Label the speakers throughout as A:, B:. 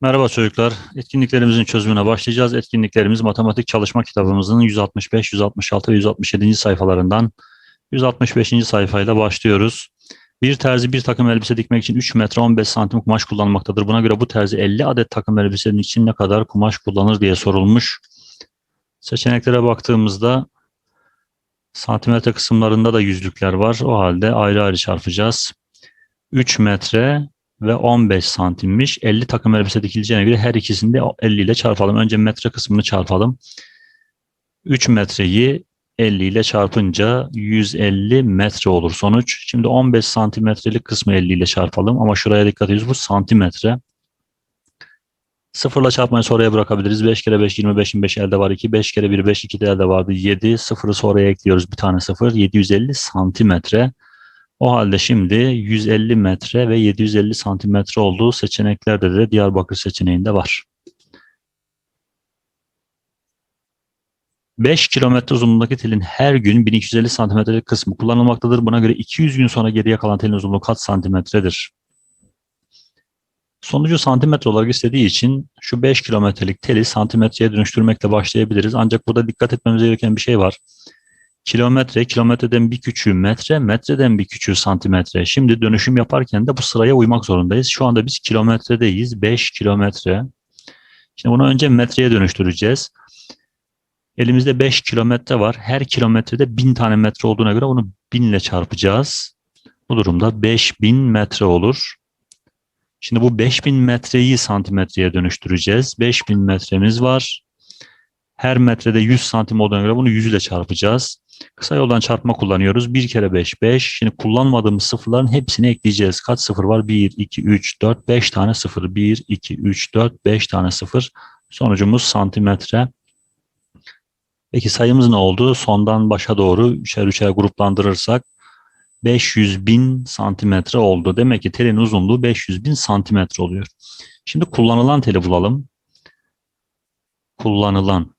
A: Merhaba çocuklar. Etkinliklerimizin çözümüne başlayacağız. Etkinliklerimiz matematik çalışma kitabımızın 165, 166 ve 167. sayfalarından 165. sayfayla başlıyoruz. Bir terzi bir takım elbise dikmek için 3 metre 15 santim kumaş kullanmaktadır. Buna göre bu terzi 50 adet takım elbisenin için ne kadar kumaş kullanır diye sorulmuş. Seçeneklere baktığımızda santimetre kısımlarında da yüzlükler var. O halde ayrı ayrı çarpacağız. 3 metre ve 15 santimmiş. 50 takım elbise dikileceğine göre her ikisini de 50 ile çarpalım. Önce metre kısmını çarpalım. 3 metreyi 50 ile çarpınca 150 metre olur sonuç. Şimdi 15 santimetrelik kısmı 50 ile çarpalım ama şuraya dikkat ediyoruz bu santimetre. Sıfırla çarpmayı sonraya bırakabiliriz. 5 kere 5 25'in 5 elde var 2. 5 kere 1 5 2 de elde vardı 7. Sıfırı sonraya ekliyoruz bir tane sıfır. 750 santimetre. O halde şimdi 150 metre ve 750 santimetre olduğu seçeneklerde de Diyarbakır seçeneğinde var. 5 kilometre uzunluğundaki telin her gün 1250 santimetrelik kısmı kullanılmaktadır. Buna göre 200 gün sonra geriye kalan telin uzunluğu kaç santimetredir? Sonucu santimetre olarak istediği için şu 5 kilometrelik teli santimetreye dönüştürmekle başlayabiliriz. Ancak burada dikkat etmemiz gereken bir şey var. Kilometre, kilometreden bir küçüğü metre, metreden bir küçüğü santimetre. Şimdi dönüşüm yaparken de bu sıraya uymak zorundayız. Şu anda biz kilometredeyiz. 5 kilometre. Şimdi bunu önce metreye dönüştüreceğiz. Elimizde 5 kilometre var. Her kilometrede 1000 tane metre olduğuna göre bunu 1000 ile çarpacağız. Bu durumda 5000 metre olur. Şimdi bu 5000 metreyi santimetreye dönüştüreceğiz. 5000 metremiz var. Her metrede 100 santim olduğuna göre bunu 100 ile çarpacağız. Kısa yoldan çarpma kullanıyoruz. 1 kere 5, 5. Şimdi kullanmadığımız sıfırların hepsini ekleyeceğiz. Kaç sıfır var? 1, 2, 3, 4, 5 tane sıfır. 1, 2, 3, 4, 5 tane sıfır. Sonucumuz santimetre. Peki sayımız ne oldu? Sondan başa doğru üçer üçer gruplandırırsak 500 bin santimetre oldu. Demek ki telin uzunluğu 500 bin santimetre oluyor. Şimdi kullanılan teli bulalım. Kullanılan.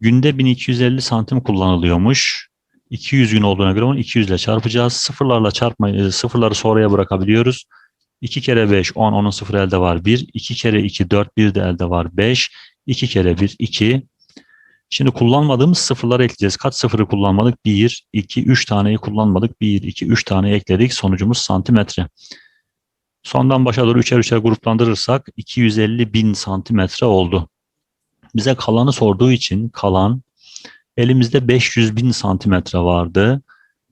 A: Günde 1250 santim kullanılıyormuş. 200 gün olduğuna göre onu 200 ile çarpacağız. Sıfırlarla çarpmayı, sıfırları sonraya bırakabiliyoruz. 2 kere 5, 10, onun sıfır elde var 1. 2 kere 2, 4, 1 de elde var 5. 2 kere 1, 2. Şimdi kullanmadığımız sıfırları ekleyeceğiz. Kaç sıfırı kullanmadık? 1, 2, 3 taneyi kullanmadık. 1, 2, 3 tane ekledik. Sonucumuz santimetre. Sondan başa doğru üçer üçer gruplandırırsak 250 bin santimetre oldu. Bize kalanı sorduğu için kalan elimizde 500 bin santimetre vardı.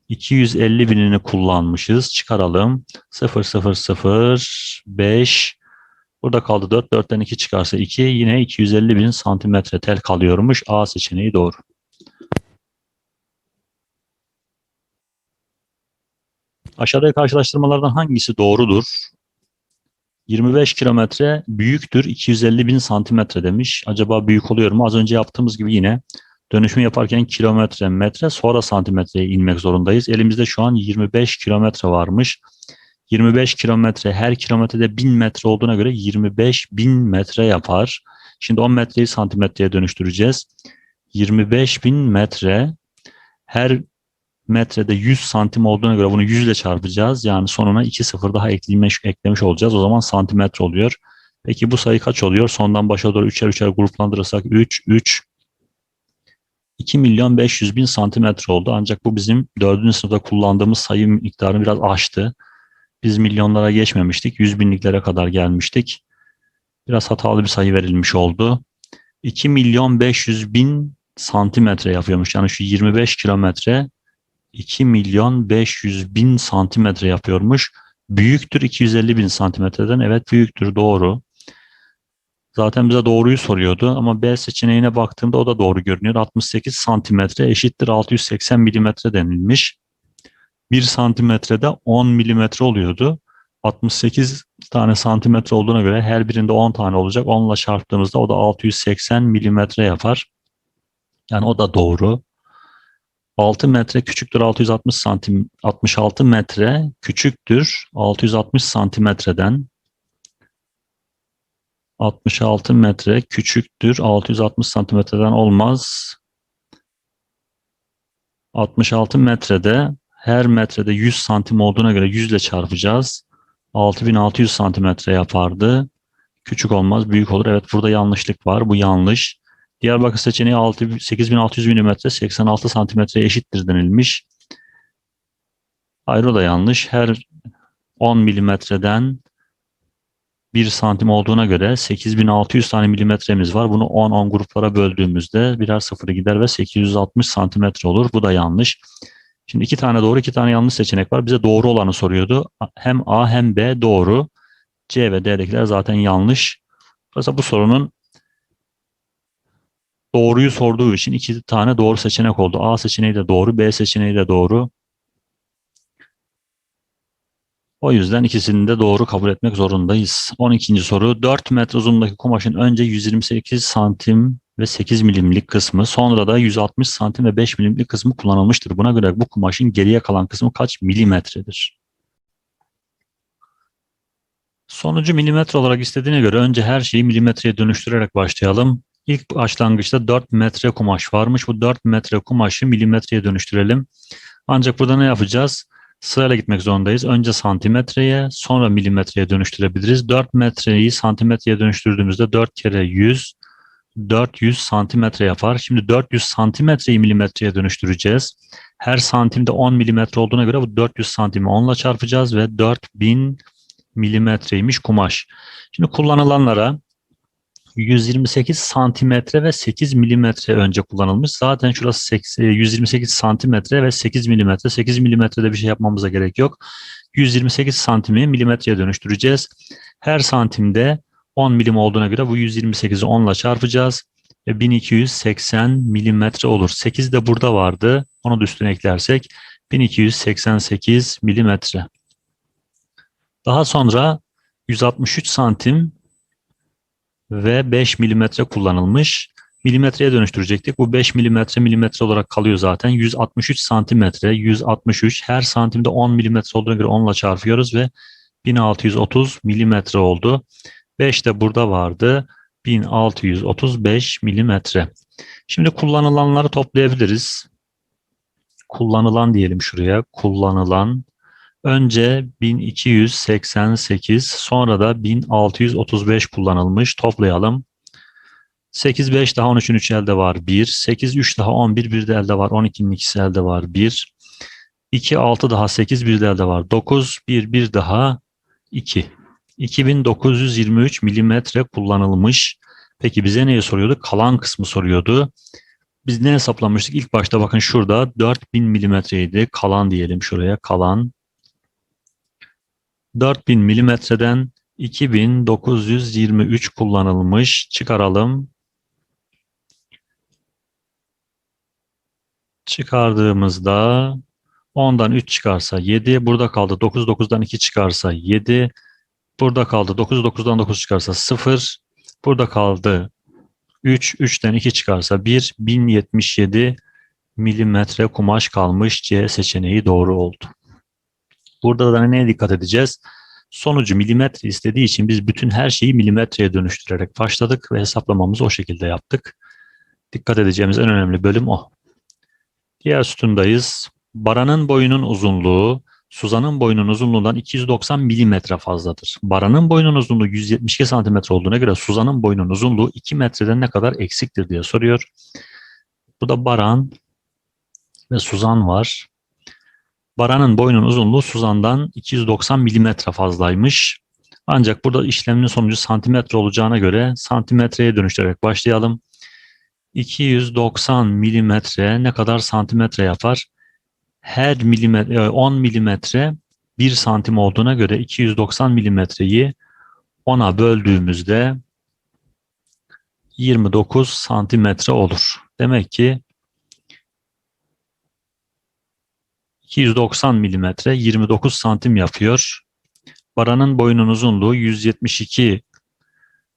A: 250 binini kullanmışız. Çıkaralım. 0, 0, 0, 5, Burada kaldı 4. 4'ten 2 çıkarsa 2. Yine 250 bin santimetre tel kalıyormuş. A seçeneği doğru. Aşağıdaki karşılaştırmalardan hangisi doğrudur? 25 kilometre büyüktür 250 bin santimetre demiş. Acaba büyük oluyor mu? Az önce yaptığımız gibi yine dönüşümü yaparken kilometre, metre sonra santimetreye inmek zorundayız. Elimizde şu an 25 kilometre varmış. 25 kilometre her kilometrede 1000 metre olduğuna göre 25 bin metre yapar. Şimdi 10 metreyi santimetreye dönüştüreceğiz. 25 bin metre her metrede 100 santim olduğuna göre bunu 100 ile çarpacağız. Yani sonuna 2 sıfır daha eklemiş, eklemiş olacağız. O zaman santimetre oluyor. Peki bu sayı kaç oluyor? Sondan başa doğru üçer üçer gruplandırırsak 3, 3, 2 milyon 500 bin santimetre oldu. Ancak bu bizim 4. sınıfta kullandığımız sayı miktarını biraz aştı. Biz milyonlara geçmemiştik. Yüz binliklere kadar gelmiştik. Biraz hatalı bir sayı verilmiş oldu. 2 milyon 500 bin santimetre yapıyormuş. Yani şu 25 kilometre 2 milyon 500 bin santimetre yapıyormuş. Büyüktür 250 bin santimetreden. Evet büyüktür doğru. Zaten bize doğruyu soruyordu ama B seçeneğine baktığımda o da doğru görünüyor. 68 santimetre eşittir 680 milimetre denilmiş. 1 santimetrede 10 milimetre oluyordu. 68 tane santimetre olduğuna göre her birinde 10 tane olacak. 10 ile çarptığımızda o da 680 milimetre yapar. Yani o da doğru. 6 metre küçüktür 660 santim 66 metre küçüktür 660 santimetreden 66 metre küçüktür 660 santimetreden olmaz 66 metrede her metrede 100 santim olduğuna göre 100 ile çarpacağız. 6600 santimetre yapardı. Küçük olmaz, büyük olur. Evet burada yanlışlık var. Bu yanlış. Diyarbakır seçeneği 6, 8600 mm 86 santimetreye eşittir denilmiş. Hayır da yanlış. Her 10 milimetreden 1 santim olduğuna göre 8600 tane milimetremiz var. Bunu 10-10 gruplara böldüğümüzde birer sıfırı gider ve 860 santimetre olur. Bu da yanlış. Şimdi iki tane doğru, iki tane yanlış seçenek var. Bize doğru olanı soruyordu. Hem A hem B doğru. C ve D'dekiler zaten yanlış. Mesela bu sorunun doğruyu sorduğu için iki tane doğru seçenek oldu. A seçeneği de doğru, B seçeneği de doğru. O yüzden ikisini de doğru kabul etmek zorundayız. 12. soru 4 metre uzunluğundaki kumaşın önce 128 santim ve 8 milimlik kısmı sonra da 160 santim ve 5 milimlik kısmı kullanılmıştır. Buna göre bu kumaşın geriye kalan kısmı kaç milimetredir? Sonucu milimetre olarak istediğine göre önce her şeyi milimetreye dönüştürerek başlayalım. İlk başlangıçta 4 metre kumaş varmış. Bu 4 metre kumaşı milimetreye dönüştürelim. Ancak burada ne yapacağız? Sırayla gitmek zorundayız. Önce santimetreye, sonra milimetreye dönüştürebiliriz. 4 metreyi santimetreye dönüştürdüğümüzde 4 kere 100, 400 santimetre yapar. Şimdi 400 santimetreyi milimetreye dönüştüreceğiz. Her santimde 10 milimetre olduğuna göre bu 400 santimi 10 ile çarpacağız ve 4000 milimetreymiş kumaş. Şimdi kullanılanlara 128 santimetre ve 8 milimetre önce kullanılmış. Zaten şurası 128 santimetre ve 8 milimetre. 8 milimetrede bir şey yapmamıza gerek yok. 128 santimi milimetreye dönüştüreceğiz. Her santimde 10 milim olduğuna göre bu 128'i 10 ile çarpacağız. Ve 1280 milimetre olur. 8 de burada vardı. Onu da üstüne eklersek 1288 milimetre. Daha sonra 163 santim ve 5 milimetre kullanılmış. Milimetreye dönüştürecektik. Bu 5 milimetre milimetre olarak kalıyor zaten. 163 santimetre, 163 her santimde 10 milimetre olduğuna göre 10 ile çarpıyoruz ve 1630 milimetre oldu. 5 de burada vardı. 1635 milimetre. Şimdi kullanılanları toplayabiliriz. Kullanılan diyelim şuraya. Kullanılan Önce 1288 sonra da 1635 kullanılmış. Toplayalım. 8, 5 daha 13'ün 3 elde var 1. 8, 3 daha 11 bir de elde var. 12'nin ikisi elde var 1. 2, 6 daha 8 bir de elde var. 9, 1, 1 daha 2. 2923 milimetre kullanılmış. Peki bize neyi soruyordu? Kalan kısmı soruyordu. Biz ne hesaplamıştık? İlk başta bakın şurada 4000 milimetreydi. Kalan diyelim şuraya. Kalan 4000 milimetreden 2923 kullanılmış. Çıkaralım. Çıkardığımızda 10'dan 3 çıkarsa 7. Burada kaldı 9, 9'dan 2 çıkarsa 7. Burada kaldı 9, 9'dan 9 çıkarsa 0. Burada kaldı 3, 3'ten 2 çıkarsa 1. 1077 milimetre kumaş kalmış. C seçeneği doğru oldu. Burada da neye dikkat edeceğiz? Sonucu milimetre istediği için biz bütün her şeyi milimetreye dönüştürerek başladık ve hesaplamamızı o şekilde yaptık. Dikkat edeceğimiz en önemli bölüm o. Diğer sütundayız. Baranın boyunun uzunluğu Suzan'ın boyunun uzunluğundan 290 milimetre fazladır. Baranın boyunun uzunluğu 172 santimetre olduğuna göre Suzan'ın boyunun uzunluğu 2 metreden ne kadar eksiktir diye soruyor. Burada Baran ve Suzan var. Baran'ın boyunun uzunluğu Suzan'dan 290 milimetre fazlaymış. Ancak burada işlemin sonucu santimetre olacağına göre santimetreye dönüştürerek başlayalım. 290 milimetre ne kadar santimetre yapar? Her milimetre, 10 milimetre 1 santim olduğuna göre 290 milimetreyi 10'a böldüğümüzde 29 santimetre olur. Demek ki 290 milimetre 29 santim yapıyor. Baranın boyunun uzunluğu 172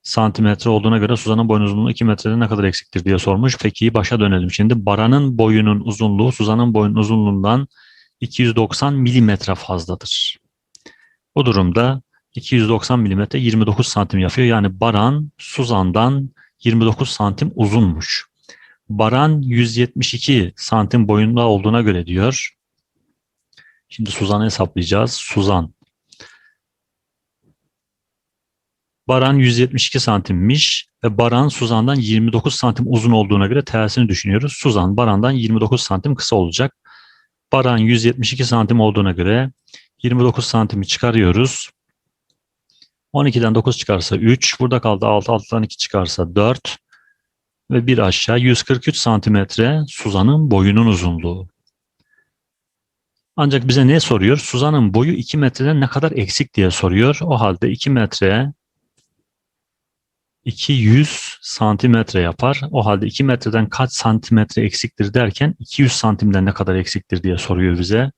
A: santimetre olduğuna göre Suzan'ın boyun uzunluğu 2 metreden ne kadar eksiktir diye sormuş. Peki başa dönelim. Şimdi Baran'ın boyunun uzunluğu Suzan'ın boyun uzunluğundan 290 milimetre fazladır. Bu durumda 290 milimetre 29 santim yapıyor. Yani Baran Suzan'dan 29 santim uzunmuş. Baran 172 santim boyunda olduğuna göre diyor. Şimdi Suzan'ı hesaplayacağız. Suzan Baran 172 santimmiş ve Baran Suzan'dan 29 santim uzun olduğuna göre tersini düşünüyoruz. Suzan Baran'dan 29 santim kısa olacak. Baran 172 santim olduğuna göre 29 santimi çıkarıyoruz. 12'den 9 çıkarsa 3. Burada kaldı 6. 6'dan 2 çıkarsa 4. Ve bir aşağı 143 santimetre Suzan'ın boyunun uzunluğu. Ancak bize ne soruyor? Suzan'ın boyu 2 metreden ne kadar eksik diye soruyor. O halde 2 metre 200 santimetre yapar. O halde 2 metreden kaç santimetre eksiktir derken 200 santimden ne kadar eksiktir diye soruyor bize.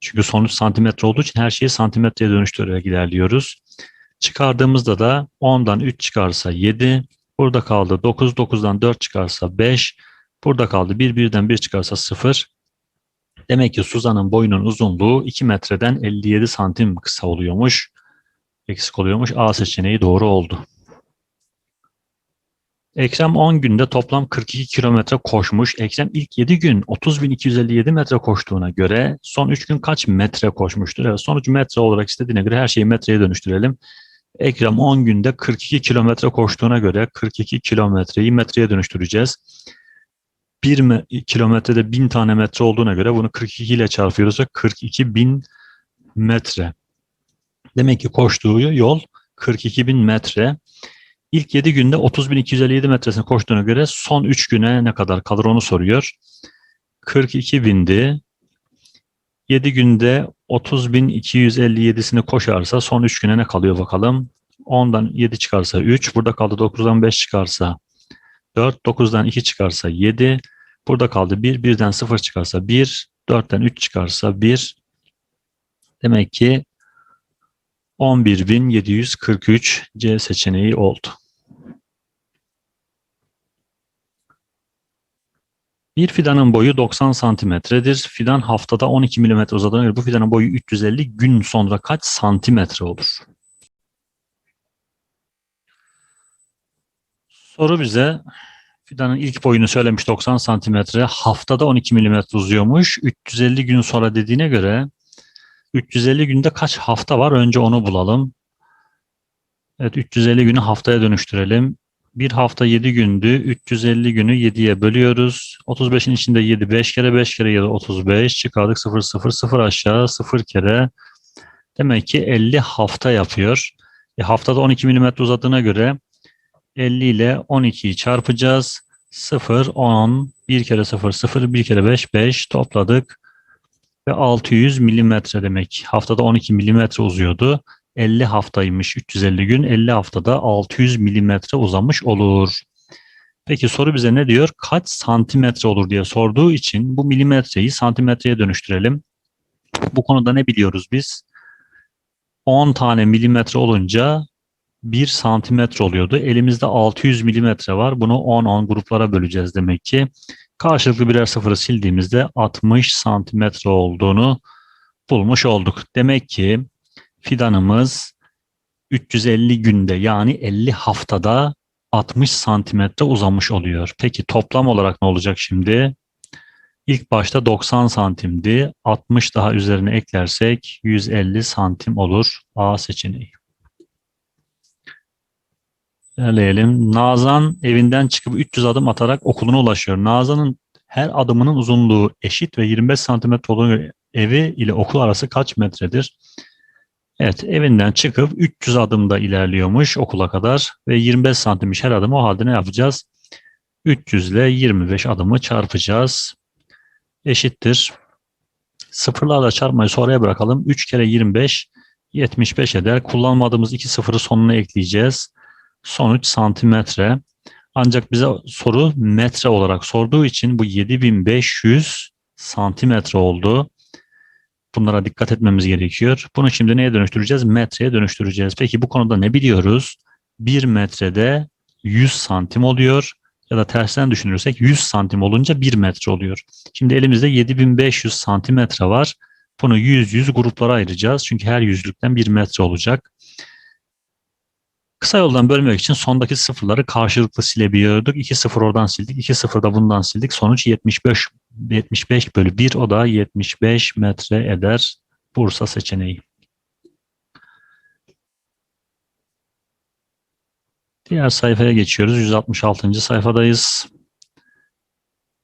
A: Çünkü sonuç santimetre olduğu için her şeyi santimetreye dönüştürerek ilerliyoruz. Çıkardığımızda da 10'dan 3 çıkarsa 7. Burada kaldı 9, 9'dan 4 çıkarsa 5. Burada kaldı 1, 1'den 1 çıkarsa 0. Demek ki Suzan'ın boyunun uzunluğu 2 metreden 57 santim kısa oluyormuş. Eksik oluyormuş. A seçeneği doğru oldu. Ekrem 10 günde toplam 42 kilometre koşmuş. Ekrem ilk 7 gün 30.257 metre koştuğuna göre son 3 gün kaç metre koşmuştur? Evet, sonuç metre olarak istediğine göre her şeyi metreye dönüştürelim. Ekrem 10 günde 42 kilometre koştuğuna göre 42 kilometreyi metreye dönüştüreceğiz. 1 kilometrede 1000 tane metre olduğuna göre bunu 42 ile çarpıyoruz ve 42 bin metre. Demek ki koştuğu yol 42 bin metre. İlk 7 günde 30.257 metresini koştuğuna göre son 3 güne ne kadar kalır onu soruyor. 42 bindi. 7 günde 30.257'sini koşarsa son 3 güne ne kalıyor bakalım. 10'dan 7 çıkarsa 3. Burada kaldı 9'dan 5 çıkarsa 4. 9'dan 2 çıkarsa 7. Burada kaldı 1. 1'den 0 çıkarsa 1. 4'ten 3 çıkarsa 1. Demek ki 11.743 C seçeneği oldu. Bir fidanın boyu 90 santimetredir. Fidan haftada 12 milimetre uzadığına göre bu fidanın boyu 350 gün sonra kaç santimetre olur? Soru bize fidanın ilk boyunu söylemiş 90 santimetre. Haftada 12 milimetre uzuyormuş. 350 gün sonra dediğine göre 350 günde kaç hafta var? Önce onu bulalım. Evet 350 günü haftaya dönüştürelim. Bir hafta 7 gündü. 350 günü 7'ye bölüyoruz. 35'in içinde 7 5 kere 5 kere 7 35 çıkardık 0 0 0 aşağı 0 kere. Demek ki 50 hafta yapıyor. E, haftada 12 mm uzadığına göre 50 ile 12'yi çarpacağız. 0 10 1 kere 0 0 1 kere 5 5 topladık. Ve 600 milimetre demek. Haftada 12 milimetre uzuyordu. 50 haftaymış 350 gün 50 haftada 600 milimetre uzamış olur. Peki soru bize ne diyor? Kaç santimetre olur diye sorduğu için bu milimetreyi santimetreye dönüştürelim. Bu konuda ne biliyoruz biz? 10 tane milimetre olunca 1 santimetre oluyordu. Elimizde 600 milimetre var. Bunu 10-10 gruplara böleceğiz demek ki. Karşılıklı birer sıfırı sildiğimizde 60 santimetre olduğunu bulmuş olduk. Demek ki fidanımız 350 günde yani 50 haftada 60 santimetre uzamış oluyor. Peki toplam olarak ne olacak şimdi? İlk başta 90 santimdi. 60 daha üzerine eklersek 150 santim olur. A seçeneği. İlerleyelim. Nazan evinden çıkıp 300 adım atarak okuluna ulaşıyor. Nazan'ın her adımının uzunluğu eşit ve 25 santimetre olduğuna evi ile okul arası kaç metredir? Evet evinden çıkıp 300 adımda ilerliyormuş okula kadar ve 25 santimmiş her adım o halde ne yapacağız? 300 ile 25 adımı çarpacağız. Eşittir. Sıfırlarla çarpmayı sonraya bırakalım. 3 kere 25 75 eder. Kullanmadığımız iki sıfırı sonuna ekleyeceğiz. Sonuç santimetre. Ancak bize soru metre olarak sorduğu için bu 7500 santimetre oldu. Bunlara dikkat etmemiz gerekiyor. Bunu şimdi neye dönüştüreceğiz? Metreye dönüştüreceğiz. Peki bu konuda ne biliyoruz? 1 metrede 100 santim oluyor. Ya da tersten düşünürsek 100 santim olunca 1 metre oluyor. Şimdi elimizde 7500 santimetre var. Bunu 100-100 gruplara ayıracağız. Çünkü her yüzlükten 1 metre olacak. Kısa yoldan bölmek için sondaki sıfırları karşılıklı silebiliyorduk. 2 sıfır oradan sildik. 2 sıfır da bundan sildik. Sonuç 75, 75 bölü 1 o da 75 metre eder. Bursa seçeneği. Diğer sayfaya geçiyoruz. 166. sayfadayız.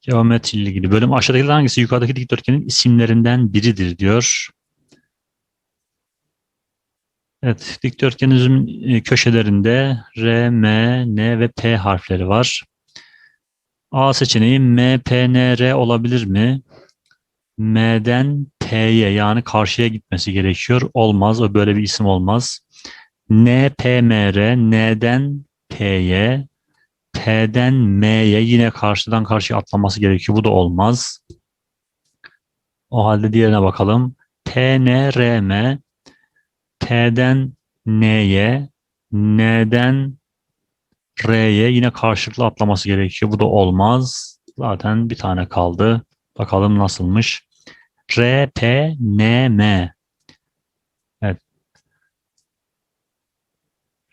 A: Geometri ile ilgili bölüm aşağıdakilerden hangisi yukarıdaki dikdörtgenin isimlerinden biridir diyor. Evet, dikdörtgenimizin e, köşelerinde R, M, N ve P harfleri var. A seçeneği M, P, N, R olabilir mi? M'den P'ye yani karşıya gitmesi gerekiyor. Olmaz, o böyle bir isim olmaz. N, P, M, R, N'den P'ye, P'den M'ye yine karşıdan karşıya atlaması gerekiyor. Bu da olmaz. O halde diğerine bakalım. P, N, R, M, P'den N'ye, N'den R'ye yine karşılıklı atlaması gerekiyor. Bu da olmaz. Zaten bir tane kaldı. Bakalım nasılmış. R, P, N, M. Evet.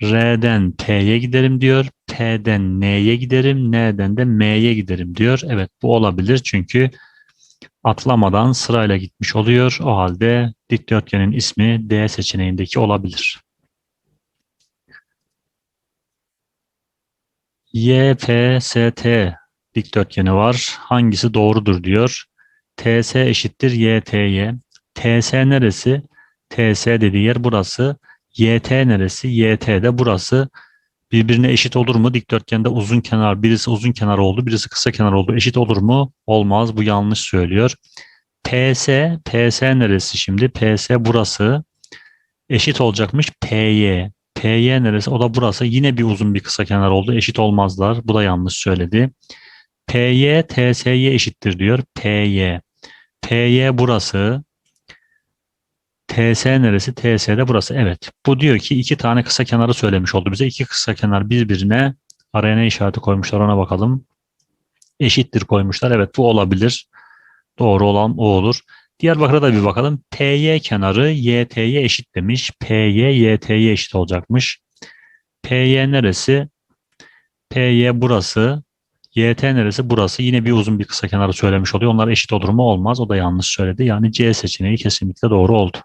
A: R'den P'ye giderim diyor. P'den N'ye giderim. N'den de M'ye giderim diyor. Evet bu olabilir çünkü atlamadan sırayla gitmiş oluyor. O halde dikdörtgenin ismi D seçeneğindeki olabilir. YPST dikdörtgeni var. Hangisi doğrudur diyor. TS eşittir YTY. TS neresi? TS dediği yer burası. YT neresi? YT de burası. Birbirine eşit olur mu? Dikdörtgende uzun kenar, birisi uzun kenar oldu, birisi kısa kenar oldu. Eşit olur mu? Olmaz. Bu yanlış söylüyor. PS, PS neresi şimdi? PS burası. Eşit olacakmış PY. PY neresi? O da burası. Yine bir uzun bir kısa kenar oldu. Eşit olmazlar. Bu da yanlış söyledi. PY, TSY eşittir diyor. PY. PY burası. TS neresi? TS de burası. Evet. Bu diyor ki iki tane kısa kenarı söylemiş oldu bize. İki kısa kenar birbirine araya ne işareti koymuşlar ona bakalım. Eşittir koymuşlar. Evet bu olabilir. Doğru olan o olur. Diyarbakır'a da bir bakalım. PY kenarı YT'ye eşit demiş. PY YT'ye eşit olacakmış. PY neresi? PY burası. YT neresi? Burası. Yine bir uzun bir kısa kenarı söylemiş oluyor. Onlar eşit olur mu? Olmaz. O da yanlış söyledi. Yani C seçeneği kesinlikle doğru oldu.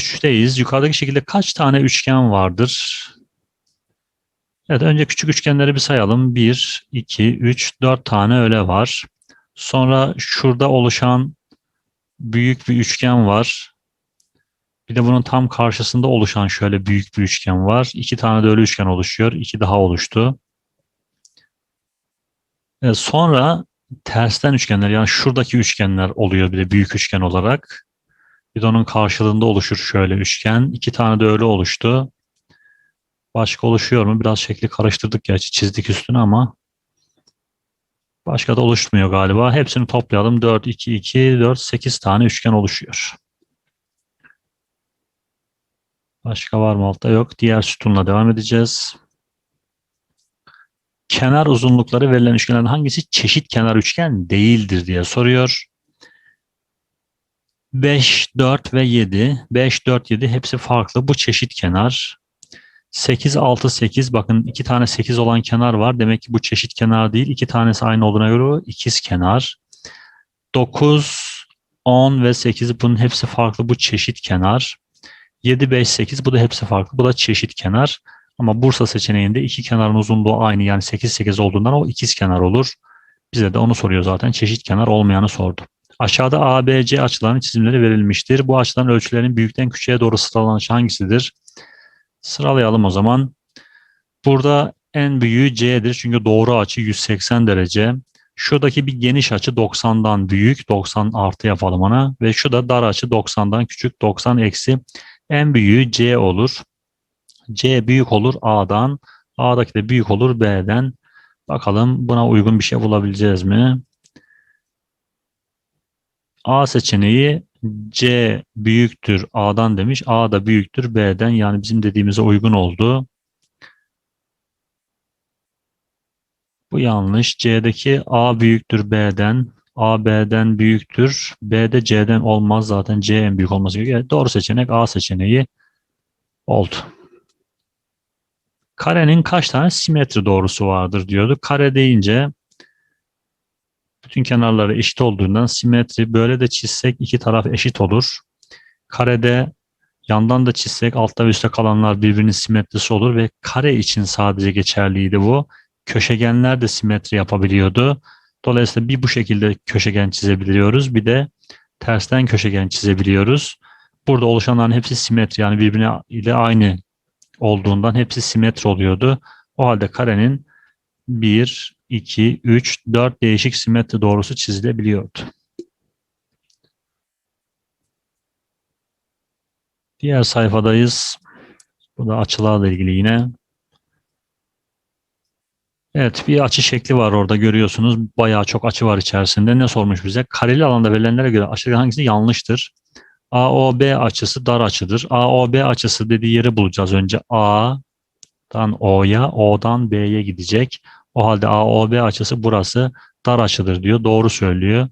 A: Üçteyiz. Yukarıdaki şekilde kaç tane üçgen vardır? Evet önce küçük üçgenleri bir sayalım. 1, 2, 3, 4 tane öyle var. Sonra şurada oluşan büyük bir üçgen var. Bir de bunun tam karşısında oluşan şöyle büyük bir üçgen var. İki tane de öyle üçgen oluşuyor. İki daha oluştu. Evet, sonra tersten üçgenler yani şuradaki üçgenler oluyor bir de büyük üçgen olarak. Bir karşılığında oluşur şöyle üçgen. İki tane de öyle oluştu. Başka oluşuyor mu? Biraz şekli karıştırdık gerçi çizdik üstüne ama başka da oluşmuyor galiba. Hepsini toplayalım. 4, 2, 2, 4, 8 tane üçgen oluşuyor. Başka var mı altta? Yok. Diğer sütunla devam edeceğiz. Kenar uzunlukları verilen üçgenlerin hangisi çeşit kenar üçgen değildir diye soruyor. 5, 4 ve 7. 5, 4, 7 hepsi farklı. Bu çeşit kenar. 8, 6, 8. Bakın iki tane 8 olan kenar var. Demek ki bu çeşit kenar değil. İki tanesi aynı olduğuna göre ikiz kenar. 9, 10 ve 8 bunun hepsi farklı. Bu çeşit kenar. 7, 5, 8 bu da hepsi farklı. Bu da çeşit kenar. Ama Bursa seçeneğinde iki kenarın uzunluğu aynı yani 8, 8 olduğundan o ikiz kenar olur. Bize de onu soruyor zaten. Çeşit kenar olmayanı sordu. Aşağıda ABC açılarının çizimleri verilmiştir. Bu açıların ölçülerinin büyükten küçüğe doğru sıralanışı hangisidir? Sıralayalım o zaman. Burada en büyüğü C'dir çünkü doğru açı 180 derece. Şuradaki bir geniş açı 90'dan büyük, 90 artı yapalım ona. Ve şu da dar açı 90'dan küçük, 90 eksi. En büyüğü C olur. C büyük olur A'dan. A'daki de büyük olur B'den. Bakalım buna uygun bir şey bulabileceğiz mi? A seçeneği C büyüktür A'dan demiş. A da büyüktür B'den. Yani bizim dediğimize uygun oldu. Bu yanlış. C'deki A büyüktür B'den. A B'den büyüktür. B de C'den olmaz. Zaten C en büyük olması gerekiyor. Doğru seçenek A seçeneği oldu. Karenin kaç tane simetri doğrusu vardır diyordu. Kare deyince bütün kenarları eşit olduğundan simetri böyle de çizsek iki taraf eşit olur. Karede Yandan da çizsek altta ve üstte kalanlar birbirinin simetrisi olur ve kare için sadece geçerliydi bu. Köşegenler de simetri yapabiliyordu. Dolayısıyla bir bu şekilde köşegen çizebiliyoruz. Bir de tersten köşegen çizebiliyoruz. Burada oluşanların hepsi simetri yani birbirine ile aynı olduğundan hepsi simetri oluyordu. O halde karenin 1, 2, 3, 4 değişik simetri doğrusu çizilebiliyordu. Diğer sayfadayız. Bu da açılarla ilgili yine. Evet bir açı şekli var orada görüyorsunuz. Bayağı çok açı var içerisinde. Ne sormuş bize? Kareli alanda verilenlere göre aşağıdaki hangisi yanlıştır? AOB açısı dar açıdır. AOB açısı dediği yeri bulacağız önce. A'dan O'ya, O'dan B'ye gidecek. O halde AOB açısı burası dar açıdır diyor. Doğru söylüyor.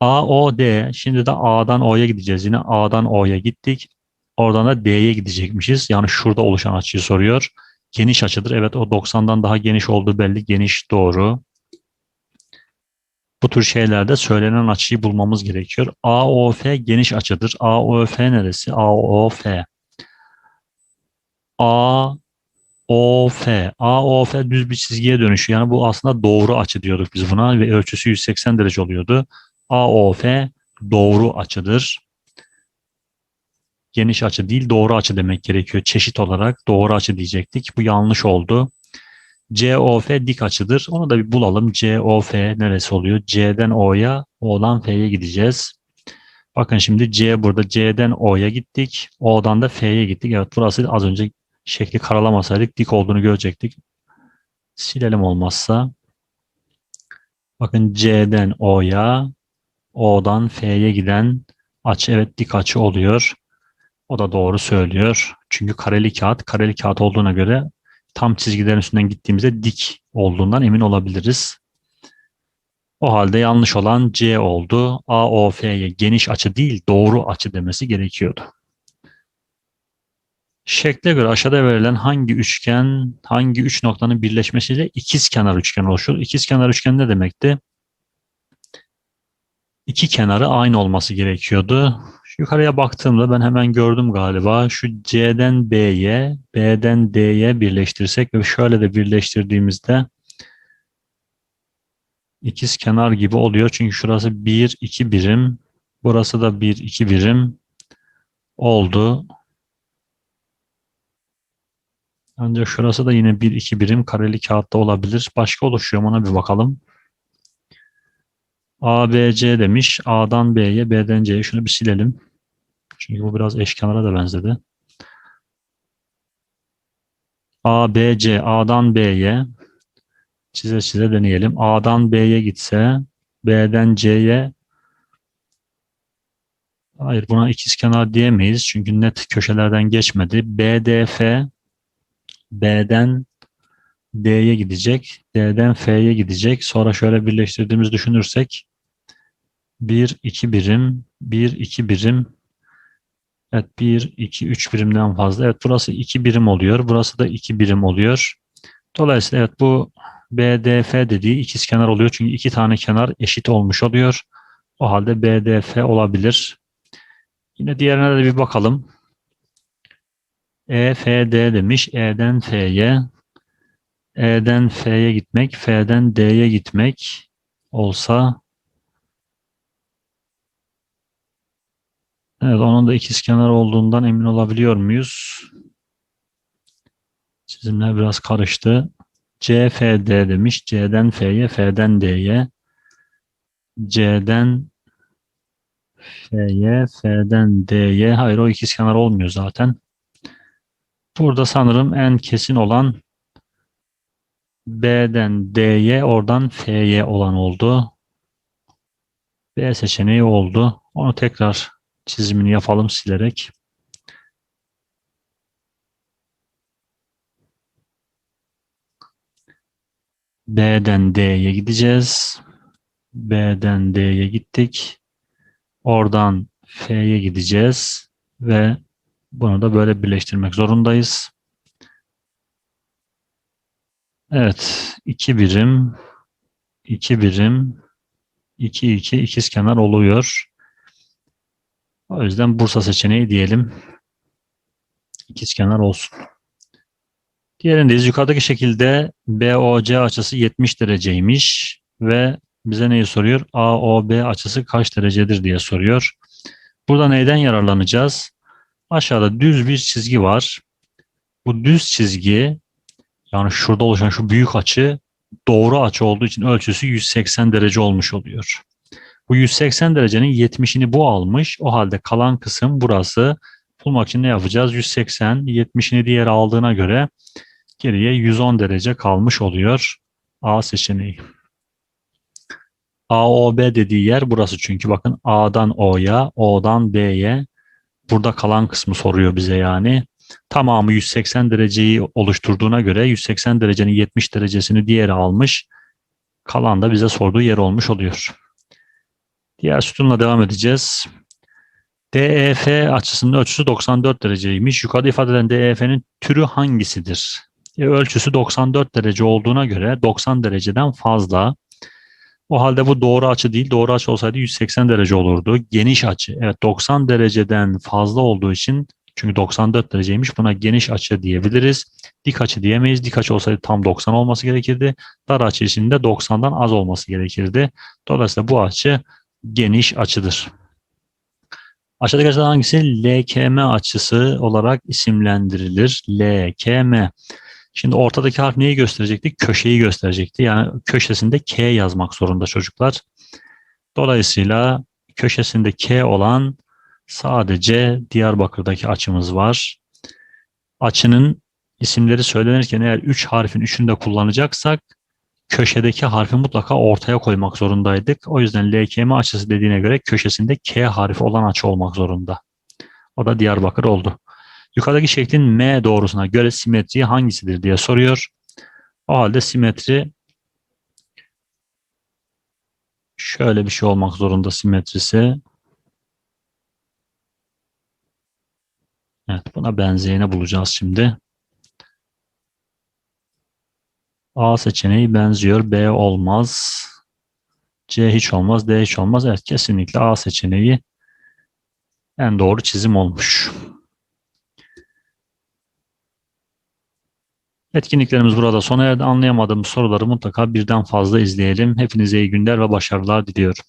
A: AOD, şimdi de A'dan O'ya gideceğiz. Yine A'dan O'ya gittik. Oradan da D'ye gidecekmişiz. Yani şurada oluşan açıyı soruyor. Geniş açıdır. Evet o 90'dan daha geniş olduğu belli. Geniş doğru. Bu tür şeylerde söylenen açıyı bulmamız gerekiyor. AOF geniş açıdır. AOF neresi? AOF. AOF. AOF düz bir çizgiye dönüşüyor. Yani bu aslında doğru açı diyorduk biz buna ve ölçüsü 180 derece oluyordu. AOF doğru açıdır. Geniş açı değil doğru açı demek gerekiyor. Çeşit olarak doğru açı diyecektik. Bu yanlış oldu. COF dik açıdır. Onu da bir bulalım. COF neresi oluyor? C'den O'ya, O'dan F'ye gideceğiz. Bakın şimdi C burada. C'den O'ya gittik. O'dan da F'ye gittik. Evet burası az önce şekli karalamasaydık dik olduğunu görecektik. Silelim olmazsa. Bakın C'den O'ya, O'dan F'ye giden açı evet dik açı oluyor. O da doğru söylüyor. Çünkü kareli kağıt, kareli kağıt olduğuna göre tam çizgilerin üstünden gittiğimizde dik olduğundan emin olabiliriz. O halde yanlış olan C oldu. AOF'ye geniş açı değil doğru açı demesi gerekiyordu. Şekle göre aşağıda verilen hangi üçgen, hangi üç noktanın birleşmesiyle ikizkenar üçgen oluşur? İkizkenar üçgen ne demekti? İki kenarı aynı olması gerekiyordu. Yukarıya baktığımda ben hemen gördüm galiba. Şu C'den B'ye, B'den D'ye birleştirsek ve şöyle de birleştirdiğimizde ikiz kenar gibi oluyor. Çünkü şurası 1, 2 birim. Burası da 1, 2 birim oldu. Ancak şurası da yine 1, 2 birim kareli kağıtta olabilir. Başka oluşuyor mu ona bir bakalım. ABC demiş. A'dan B'ye, B'den C'ye. Şunu bir silelim. Çünkü bu biraz eşkenara da benzedi. ABC, A'dan B'ye çize çize deneyelim. A'dan B'ye gitse, B'den C'ye Hayır buna ikizkenar diyemeyiz. Çünkü net köşelerden geçmedi. BDF B'den D'ye gidecek. D'den F'ye gidecek. Sonra şöyle birleştirdiğimiz düşünürsek 1, 2 birim, 1, 2 birim. Evet 1, 2, 3 birimden fazla. Evet burası 2 birim oluyor. Burası da 2 birim oluyor. Dolayısıyla evet bu BDF dediği ikizkenar oluyor. Çünkü iki tane kenar eşit olmuş oluyor. O halde BDF olabilir. Yine diğerine de bir bakalım. EFD demiş. E'den F'ye. E'den F'ye gitmek. F'den D'ye gitmek olsa Evet onun da ikizkenar olduğundan emin olabiliyor muyuz? Çizimler biraz karıştı. CFD demiş. C'den F'ye, F'den D'ye. C'den F'ye, F'den D'ye. Hayır o ikizkenar olmuyor zaten. Burada sanırım en kesin olan B'den D'ye, oradan F'ye olan oldu. B seçeneği oldu. Onu tekrar çizimini yapalım silerek. B'den D'ye gideceğiz. B'den D'ye gittik. Oradan F'ye gideceğiz ve bunu da böyle birleştirmek zorundayız. Evet, iki birim, iki birim, iki iki kenar oluyor. O yüzden Bursa seçeneği diyelim. ikizkenar olsun. Diğerindeyiz. Yukarıdaki şekilde BOC açısı 70 dereceymiş ve bize neyi soruyor? AOB açısı kaç derecedir diye soruyor. Burada neyden yararlanacağız? Aşağıda düz bir çizgi var. Bu düz çizgi yani şurada oluşan şu büyük açı doğru açı olduğu için ölçüsü 180 derece olmuş oluyor. Bu 180 derecenin 70'ini bu almış. O halde kalan kısım burası. Bulmak için ne yapacağız? 180, 70'ini diğer aldığına göre geriye 110 derece kalmış oluyor. A seçeneği. AOB dediği yer burası çünkü bakın A'dan O'ya, O'dan B'ye burada kalan kısmı soruyor bize yani. Tamamı 180 dereceyi oluşturduğuna göre 180 derecenin 70 derecesini diğeri almış. Kalan da bize sorduğu yer olmuş oluyor. Diğer sütunla devam edeceğiz. DEF açısının ölçüsü 94 dereceymiş. Yukarıda ifade edilen DEF'nin türü hangisidir? E, ölçüsü 94 derece olduğuna göre 90 dereceden fazla. O halde bu doğru açı değil. Doğru açı olsaydı 180 derece olurdu. Geniş açı. Evet 90 dereceden fazla olduğu için çünkü 94 dereceymiş. Buna geniş açı diyebiliriz. Dik açı diyemeyiz. Dik açı olsaydı tam 90 olması gerekirdi. Dar açı için de 90'dan az olması gerekirdi. Dolayısıyla bu açı geniş açıdır. Aşağıdaki açıdan hangisi LKM açısı olarak isimlendirilir? LKM. Şimdi ortadaki harf neyi gösterecekti? Köşeyi gösterecekti. Yani köşesinde K yazmak zorunda çocuklar. Dolayısıyla köşesinde K olan sadece Diyarbakır'daki açımız var. Açının isimleri söylenirken eğer 3 harfin 3'ünü de kullanacaksak köşedeki harfi mutlaka ortaya koymak zorundaydık. O yüzden LKM açısı dediğine göre köşesinde K harfi olan açı olmak zorunda. O da Diyarbakır oldu. Yukarıdaki şeklin M doğrusuna göre simetri hangisidir diye soruyor. O halde simetri şöyle bir şey olmak zorunda simetrisi. Evet buna benzeyeni bulacağız şimdi. A seçeneği benziyor. B olmaz. C hiç olmaz. D hiç olmaz. Evet kesinlikle A seçeneği en doğru çizim olmuş. Etkinliklerimiz burada sona erdi. Anlayamadığımız soruları mutlaka birden fazla izleyelim. Hepinize iyi günler ve başarılar diliyorum.